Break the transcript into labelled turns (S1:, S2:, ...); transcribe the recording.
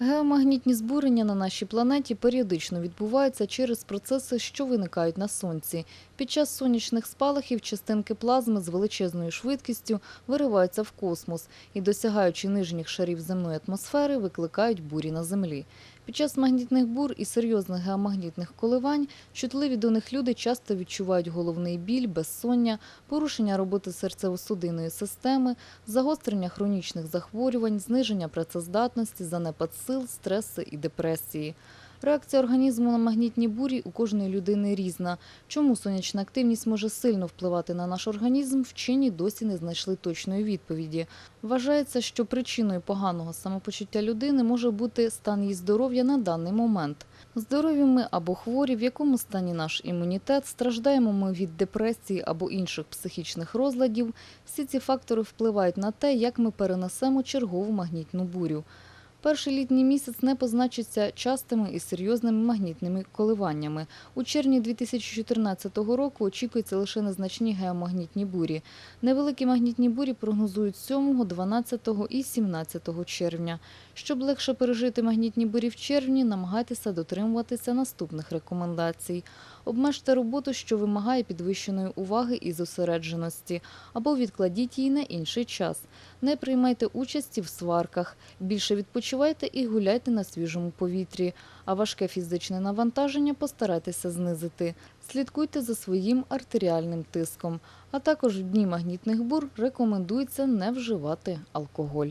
S1: Геомагнітні збурення на нашій планеті періодично відбуваються через процеси, що виникають на сонці. Під час сонячних спалахів частинки плазми з величезною швидкістю вириваються в космос і, досягаючи нижніх шарів земної атмосфери, викликають бурі на землі. Під час магнітних бур і серйозних геомагнітних коливань чутливі до них люди часто відчувають головний біль, безсоння, порушення роботи серцево-судинної системи, загострення хронічних захворювань, зниження працездатності, занепад сил, стреси і депресії. Реакція організму на магнітні бурі у кожної людини різна. Чому сонячна активність може сильно впливати на наш організм, вчені досі не знайшли точної відповіді. Вважається, що причиною поганого самопочуття людини може бути стан її здоров'я на даний момент. Здорові ми або хворі, в якому стані наш імунітет, страждаємо ми від депресії або інших психічних розладів. Всі ці фактори впливають на те, як ми перенесемо чергову магнітну бурю. Перший літній місяць не позначиться частими і серйозними магнітними коливаннями. У червні 2014 року очікується лише незначні геомагнітні бурі. Невеликі магнітні бурі прогнозують 7, 12 і 17 червня. Щоб легше пережити магнітні бурі в червні, намагайтеся дотримуватися наступних рекомендацій. Обмежте роботу, що вимагає підвищеної уваги і зосередженості, або відкладіть її на інший час. Не приймайте участі в сварках. Більше відпочивайте і гуляйте на свіжому повітрі. А важке фізичне навантаження постарайтеся знизити. Слідкуйте за своїм артеріальним тиском. А також в дні магнітних бур рекомендується не вживати алкоголь.